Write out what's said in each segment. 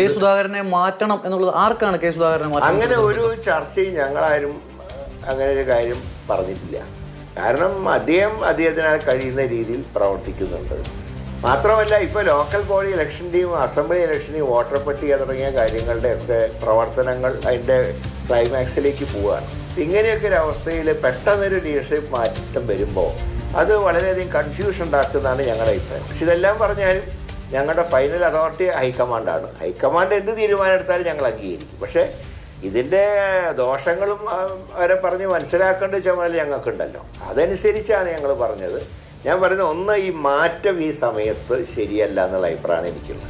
K സുധാകരനെ മാറ്റണം എന്നുള്ളത് ആർക്കാണ് കെ സുധാകരനെ മാറ്റണം അങ്ങനെ ഒരു ചർച്ചയും ഞങ്ങളാരും അങ്ങനെ ഒരു കാര്യം പറഞ്ഞിട്ടില്ല. കാരണം അദ്ദേഹം അദ്ദേഹത്തിനാൽ കഴിയുന്ന രീതിയിൽ പ്രവർത്തിക്കുന്നുണ്ട്. മാത്രമല്ല ഇപ്പോൾ ലോക്കൽ ബോഡി ഇലക്ഷന്റെയും അസംബ്ലി ഇലക്ഷന്റെയും വോട്ടർ പട്ടിക തുടങ്ങിയ കാര്യങ്ങളുടെ ഒക്കെ പ്രവർത്തനങ്ങൾ അതിന്റെ ക്ലൈമാക്സിലേക്ക് പോവുകയാണ്. ഇങ്ങനെയൊക്കെ ഒരു അവസ്ഥയിൽ പെട്ടെന്നൊരു ലീഡർഷിപ്പ് മാറ്റം വരുമ്പോൾ അത് വളരെയധികം കൺഫ്യൂഷൻ ഉണ്ടാക്കുന്നതാണ് ഞങ്ങളുടെ അഭിപ്രായം. പക്ഷെ ഇതെല്ലാം പറഞ്ഞാലും ഞങ്ങളുടെ ഫൈനൽ അതോറിറ്റി ഹൈക്കമാൻഡാണ്. ഹൈക്കമാൻഡ് എന്ത് തീരുമാനം എടുത്താലും ഞങ്ങൾ അംഗീകരിക്കും. പക്ഷേ ഇതിന്റെ ദോഷങ്ങളും അവരെ പറഞ്ഞ് മനസ്സിലാക്കേണ്ട ചുമതല ഞങ്ങൾക്കുണ്ടല്ലോ. അതനുസരിച്ചാണ് ഞങ്ങൾ പറഞ്ഞത്. ഞാൻ പറയുന്നത് ഒന്ന് ഈ മാറ്റം ഈ സമയത്ത് ശരിയല്ല എന്നുള്ള അഭിപ്രായമാണ് എനിക്കുള്ളത്.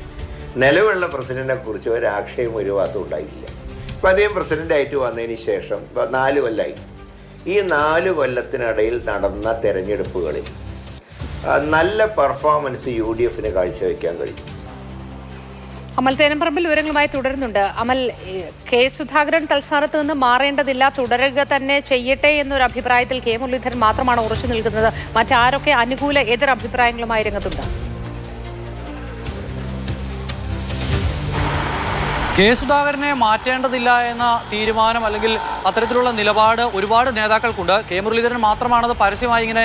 നിലവിലുള്ള പ്രസിഡന്റിനെ കുറിച്ച് ഒരു ആക്ഷേപം ഒരു ഭാഗത്തും ഉണ്ടായിട്ടില്ല. ഇപ്പം അദ്ദേഹം പ്രസിഡന്റായിട്ട് വന്നതിന് ശേഷം നാല് കൊല്ലമായി ഈ നാല് കൊല്ലത്തിനിടയിൽ നടന്ന തെരഞ്ഞെടുപ്പുകളിൽ നല്ല പെർഫോമൻസ് യു ഡി എഫിന് കാഴ്ചവെക്കാൻ കഴിയും. അമൽ തേനംപറമ്പിൽ വിവരങ്ങളുമായി തുടരുന്നുണ്ട്. അമൽ കെ സുധാകരൻ തൽസ്ഥാനത്ത് നിന്ന് മാറേണ്ടതില്ല തുടരുക തന്നെ ചെയ്യട്ടെ എന്നൊരു അഭിപ്രായത്തിൽ കെ മുരളീധരൻ മാത്രമാണ് ഉറച്ചു നിൽക്കുന്നത്. മറ്റാരൊക്കെ അനുകൂല എതിർ അഭിപ്രായങ്ങളുമായി രംഗത്തുണ്ട്? കെ സുധാകരനെ മാറ്റേണ്ടതില്ല എന്ന തീരുമാനം അല്ലെങ്കിൽ അത്തരത്തിലുള്ള നിലപാട് ഒരുപാട് നേതാക്കൾക്കുണ്ട്. കെ മുരളീധരൻ മാത്രമാണത് പരസ്യമായി ഇങ്ങനെ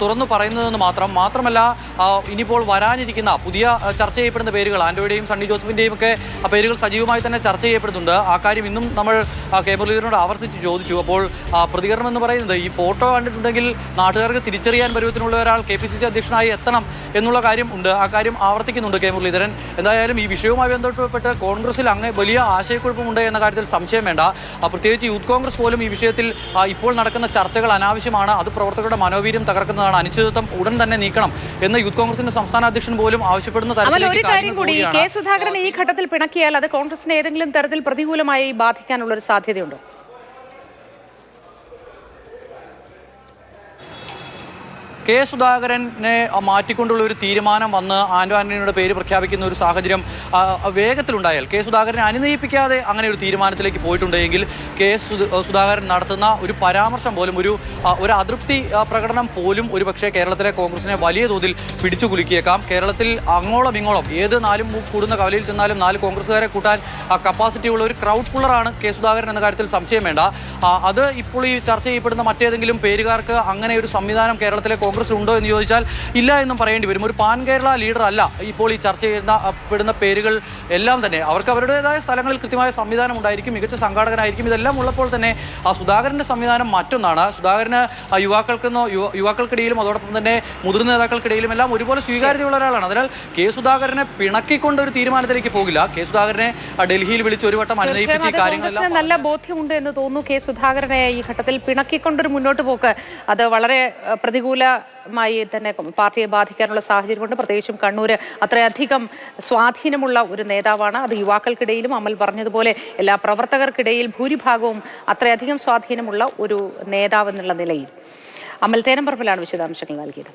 തുറന്നു പറയുന്നതെന്ന് മാത്രം. മാത്രമല്ല ഇനിയിപ്പോൾ വരാനിരിക്കുന്ന പുതിയ ചർച്ച ചെയ്യപ്പെടുന്ന പേരുകൾ ആൻഡോയുടെയും സണ്ണി ജോസഫിന്റെയും ഒക്കെ പേരുകൾ സജീവമായി തന്നെ ചർച്ച ചെയ്യപ്പെടുന്നുണ്ട്. ആ കാര്യം ഇന്നും നമ്മൾ കെ മുരളീധരനോട് ആവർത്തിച്ച് ചോദിച്ചു. അപ്പോൾ പ്രതികരണം എന്ന് പറയുന്നത് ഈ ഫോട്ടോ കണ്ടിട്ടുണ്ടെങ്കിൽ നാട്ടുകാർക്ക് തിരിച്ചറിയാൻ പരുവത്തിനുള്ള ഒരാൾ കെ പി സി സി അധ്യക്ഷനായി എത്തണം എന്നുള്ള കാര്യം ഉണ്ട്. ആ കാര്യം ആവർത്തിക്കുന്നുണ്ട് കെ മുരളീധരൻ. എന്തായാലും ഈ വിഷയവുമായി ബന്ധപ്പെട്ട് കോൺഗ്രസിൽ അങ്ങ് വലിയ ആശയക്കുഴപ്പമുണ്ട് എന്ന കാര്യത്തിൽ സംശയം വേണ്ട. പ്രത്യേകിച്ച് യൂത്ത് കോൺഗ്രസ് പോലും ഈ വിഷയത്തിൽ ഇപ്പോൾ നടക്കുന്ന ചർച്ചകൾ അനാവശ്യമാണ്. അത് പ്രവർത്തകരുടെ മനോവീര്യം തകർക്കുന്നതാണ്. അനിശ്ചിതത്വം ഉടൻ തന്നെ നീക്കണം എന്ന് യൂത്ത് കോൺഗ്രസിന്റെ സംസ്ഥാന അധ്യക്ഷൻ പോലും ആവശ്യപ്പെടുന്ന തരത്തിൽ ഈ ഘട്ടത്തിൽ പിണക്കിയാൽ അത് കോൺഗ്രസിനെ ഏതെങ്കിലും തരത്തിൽ പ്രതികൂലമായി ബാധിക്കാനുള്ള ഒരു സാധ്യതയുണ്ടോ? കെ സുധാകരനെ മാറ്റിക്കൊണ്ടുള്ള ഒരു തീരുമാനം വന്ന് ആന്റോ ആന്റണിയുടെ പേര് പ്രഖ്യാപിക്കുന്ന ഒരു സാഹചര്യം വേഗത്തിലുണ്ടായാൽ കെ സുധാകരനെ അനുനയിപ്പിക്കാതെ അങ്ങനെ ഒരു തീരുമാനത്തിലേക്ക് പോയിട്ടുണ്ടെങ്കിൽ കെ സുധാകരൻ നടത്തുന്ന ഒരു പരാമർശം പോലും ഒരു ഒരു അതൃപ്തി പ്രകടനം പോലും ഒരുപക്ഷേ കേരളത്തിലെ കോൺഗ്രസിനെ വലിയ തോതിൽ പിടിച്ചു കുലുക്കിയേക്കാം. കേരളത്തിൽ അങ്ങോളം ഇങ്ങോളം ഏത് നാലും കൂടുന്ന കവലയിൽ ചെന്നാലും നാല് കോൺഗ്രസ്സുകാരെ കൂട്ടാൻ കപ്പാസിറ്റി ഉള്ള ഒരു ക്രൗഡ് പുള്ളറാണ് കെ സുധാകരൻ എന്ന കാര്യത്തിൽ സംശയം വേണ്ട. അത് ഇപ്പോൾ ഈ ചർച്ച ചെയ്യപ്പെടുന്ന മറ്റേതെങ്കിലും പേരുകാർക്ക് അങ്ങനെ ഒരു സംവിധാനം കേരളത്തിലെ കോൺഗ്രസ് ഉണ്ടോ എന്ന് ചോദിച്ചാൽ ഇല്ല എന്നും പറയേണ്ടി വരും. ഒരു പാൻ കേരള ലീഡർ അല്ല. ഇപ്പോൾ ഈ ചർച്ച ചെയ്യുന്ന പെടുന്ന പേരുകൾ എല്ലാം തന്നെ അവർക്ക് അവരുടേതായ സ്ഥലങ്ങളിൽ കൃത്യമായ സംവിധാനം ഉണ്ടായിരിക്കും മികച്ച സംഘാടകനായിരിക്കും. ഇതെല്ലാം ഉള്ളപ്പോൾ തന്നെ ആ സുധാകരന്റെ സംവിധാനം മറ്റൊന്നാണ്. സുധാകരന് യുവാക്കൾക്കെന്നോ യുവ- യുവാക്കൾക്കിടയിലും അതോടൊപ്പം തന്നെ മുതിർന്ന നേതാക്കൾക്കിടയിലും എല്ലാം ഒരുപോലെ സ്വീകാര്യതയുള്ള ഒരാളാണ്. അതിനാൽ കെ സുധാകരനെ പിണക്കിക്കൊണ്ട് ഒരു തീരുമാനത്തിലേക്ക് പോകില്ല. കെ സുധാകരനെ ഡൽഹിയിൽ വിളിച്ച് ഒരു വട്ടം അനുനയിപ്പിച്ച് ഈ കാര്യങ്ങളെല്ലാം നല്ല ബോധ്യമുണ്ട് എന്ന് തോന്നുന്നു കെ സുധാകരനെ ഈ ഘട്ടത്തിൽ പിണക്കിക്കൊണ്ടൊരു മുന്നോട്ട് പോക്ക്. അത് വളരെ ഏഹ്, പ്രതികൂലമായി തന്നെ പാർട്ടിയെ ബാധിക്കാനുള്ള സാഹചര്യമുണ്ട് പ്രത്യേകിച്ചും കണ്ണൂര് അത്രയധികം സ്വാധീനമുള്ള ഒരു നേതാവാണ്. അത് യുവാക്കൾക്കിടയിലും അമൽ പറഞ്ഞതുപോലെ എല്ലാ പ്രവർത്തകർക്കിടയിൽ ഭൂരിഭാഗവും അത്രയധികം സ്വാധീനമുള്ള ഒരു നേതാവ് എന്നുള്ള നിലയിൽ. അമൽ തേനമ്പറമ്പിലാണ് വിശദാംശങ്ങൾ നൽകിയത്.